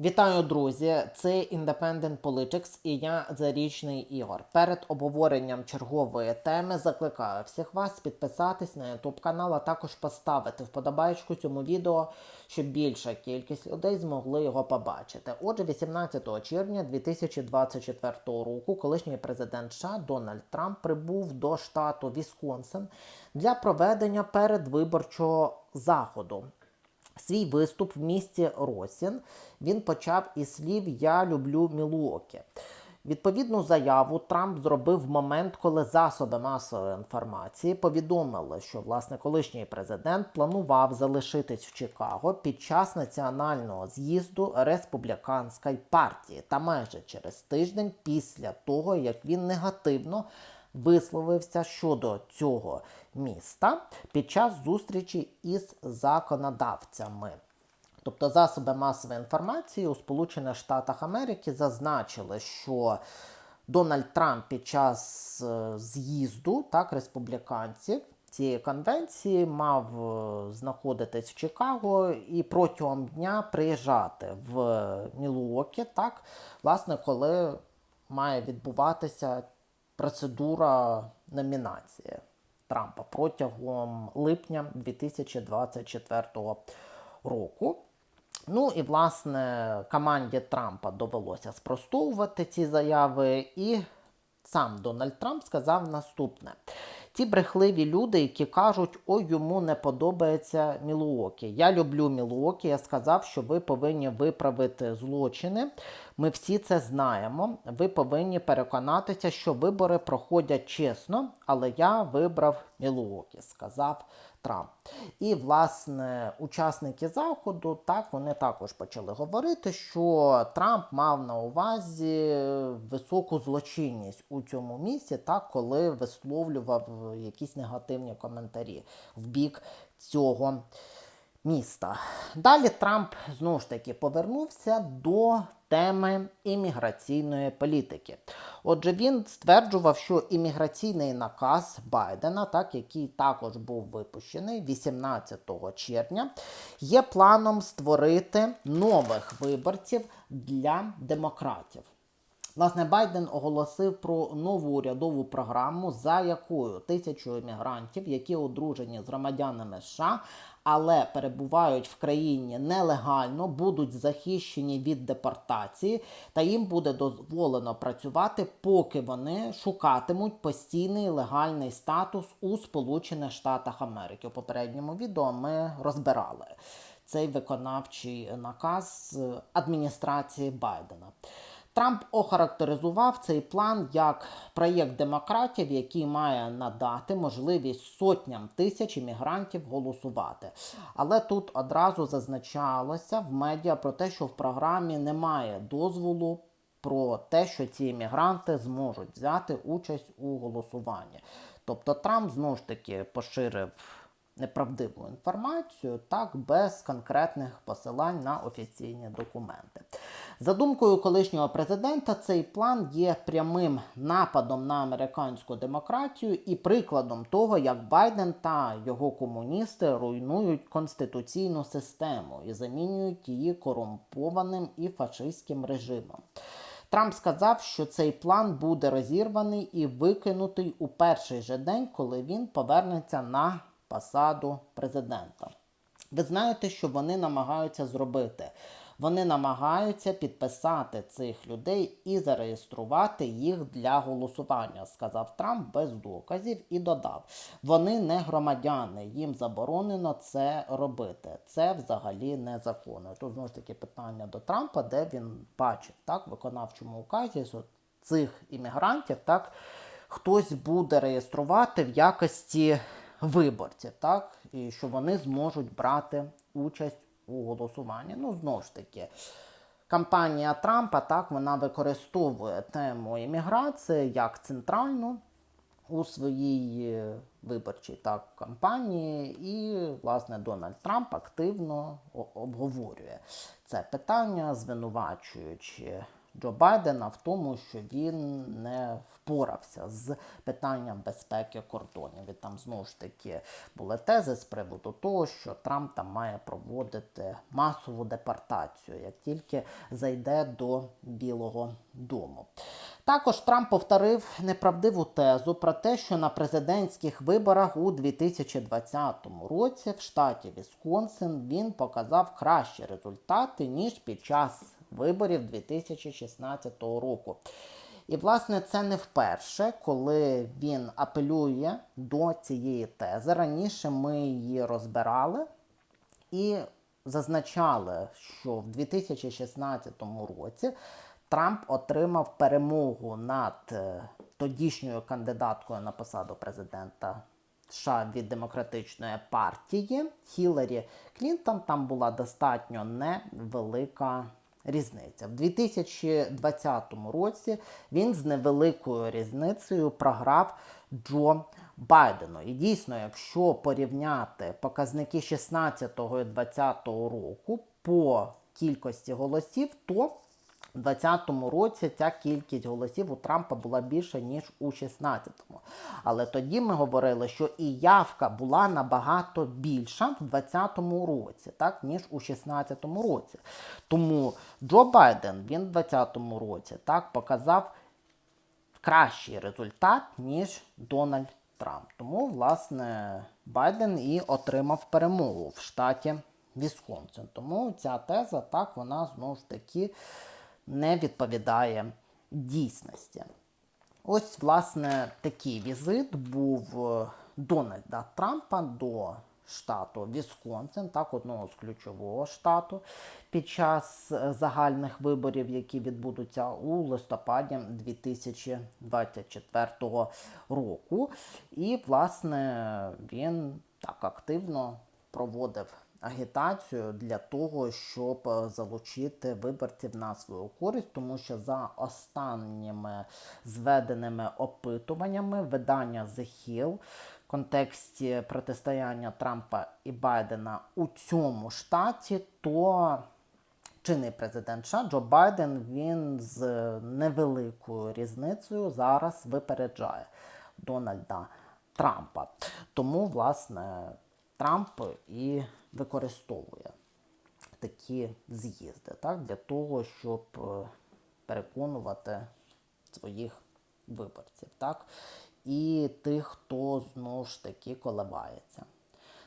Вітаю, друзі! Це Independent Politics і я Зарічний Ігор. Перед обговоренням чергової теми закликаю всіх вас підписатись на YouTube канал, а також поставити вподобайку цьому відео, щоб більша кількість людей змогли його побачити. Отже, 18 червня 2024 року колишній президент США Дональд Трамп прибув до штату Вісконсин для проведення передвиборчого заходу. Свій виступ в місті Росін він почав із слів Я люблю Мілуокі. Відповідну заяву Трамп зробив в момент, коли засоби масової інформації повідомили, що власне колишній президент планував залишитись в Чикаго під час національного з'їзду республіканської партії та майже через тиждень після того, як він негативно висловився щодо цього міста під час зустрічі із законодавцями. Тобто засоби масової інформації у Сполучених Штатах Америки зазначили, що Дональд Трамп під час е, з'їзду так, республіканців цієї конвенції мав е, знаходитись в Чикаго і протягом дня приїжджати в Мілуокі, так, власне, коли має відбуватися процедура номінації Трампа протягом липня 2024 року. Ну і власне команді Трампа довелося спростовувати ці заяви, і сам Дональд Трамп сказав наступне: ті брехливі люди, які кажуть, ой, йому не подобається Мілуокі. Я люблю Мілуокі. Я сказав, що ви повинні виправити злочини. Ми всі це знаємо. Ви повинні переконатися, що вибори проходять чесно, але я вибрав Мілуокі, сказав Трамп. І, власне, учасники заходу так вони також почали говорити, що Трамп мав на увазі високу злочинність у цьому місці, так, коли висловлював якісь негативні коментарі в бік цього міста. Далі Трамп знову ж таки повернувся до теми імміграційної політики. Отже, він стверджував, що імміграційний наказ Байдена, так, який також був випущений 18 червня, є планом створити нових виборців для демократів. Власне, Байден оголосив про нову урядову програму, за якою тисячу іммігрантів, які одружені з громадянами США, але перебувають в країні нелегально, будуть захищені від депортації, та їм буде дозволено працювати, поки вони шукатимуть постійний легальний статус у Сполучених Штатах Америки. У попередньому відео ми розбирали цей виконавчий наказ адміністрації Байдена. Трамп охарактеризував цей план як проєкт демократів, який має надати можливість сотням тисяч іммігрантів голосувати. Але тут одразу зазначалося в медіа про те, що в програмі немає дозволу про те, що ці іммігранти зможуть взяти участь у голосуванні. Тобто Трамп знову ж таки поширив неправдиву інформацію, так без конкретних посилань на офіційні документи. За думкою колишнього президента, цей план є прямим нападом на американську демократію і прикладом того, як Байден та його комуністи руйнують конституційну систему і замінюють її корумпованим і фашистським режимом. Трамп сказав, що цей план буде розірваний і викинутий у перший же день, коли він повернеться на посаду президента. Ви знаєте, що вони намагаються зробити. Вони намагаються підписати цих людей і зареєструвати їх для голосування, сказав Трамп без доказів і додав: вони не громадяни, їм заборонено це робити. Це взагалі незаконно. Тут знову ж таки питання до Трампа, де він бачить так, виконавчому указі що цих іммігрантів, так хтось буде реєструвати в якості виборців, так, і що вони зможуть брати участь у голосуванні. Ну, знову ж таки, кампанія Трампа так, вона використовує тему імміграції як центральну у своїй виборчій так, кампанії, і, власне, Дональд Трамп активно обговорює це питання, звинувачуючи Джо Байдена в тому, що він не впорався з питанням безпеки кордонів. І там знову ж таки були тези з приводу того, що Трамп там має проводити масову депортацію, як тільки зайде до Білого Дому. Також Трамп повторив неправдиву тезу про те, що на президентських виборах у 2020 році в штаті Вісконсин він показав кращі результати ніж під час виборів 2016 року. І, власне, це не вперше, коли він апелює до цієї тези. Раніше ми її розбирали і зазначали, що в 2016 році Трамп отримав перемогу над е, тодішньою кандидаткою на посаду президента США від демократичної партії Хіларі Клінтон. Там була достатньо невелика різниця. В 2020 році він з невеликою різницею програв Джо Байдену. І дійсно, якщо порівняти показники 16 і 20 року по кількості голосів, то у 2020 році ця кількість голосів у Трампа була більша, ніж у 16-му. Але тоді ми говорили, що і явка була набагато більша в 2020 році, так, ніж у 16-му році. Тому Джо Байден він в 2020 році так, показав кращий результат, ніж Дональд Трамп. Тому, власне, Байден і отримав перемогу в штаті Вісконсин. Тому ця теза так, вона знову ж таки не відповідає дійсності. Ось, власне, такий візит був е, Дональда Трампа до штату Вісконсин, так, одного з ключового штату, під час е, загальних виборів, які відбудуться у листопаді 2024 року. І, власне, він так активно проводив агітацію для того, щоб е, залучити виборців на свою користь, тому що за останніми зведеними опитуваннями видання The Hill в контексті протистояння Трампа і Байдена у цьому штаті, то чинний президент США Джо Байден він з невеликою різницею зараз випереджає Дональда Трампа. Тому, власне, Трамп і використовує такі з'їзди так, для того, щоб е, переконувати своїх виборців, так, і тих, хто знову ж таки коливається.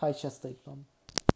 Хай щастить вам!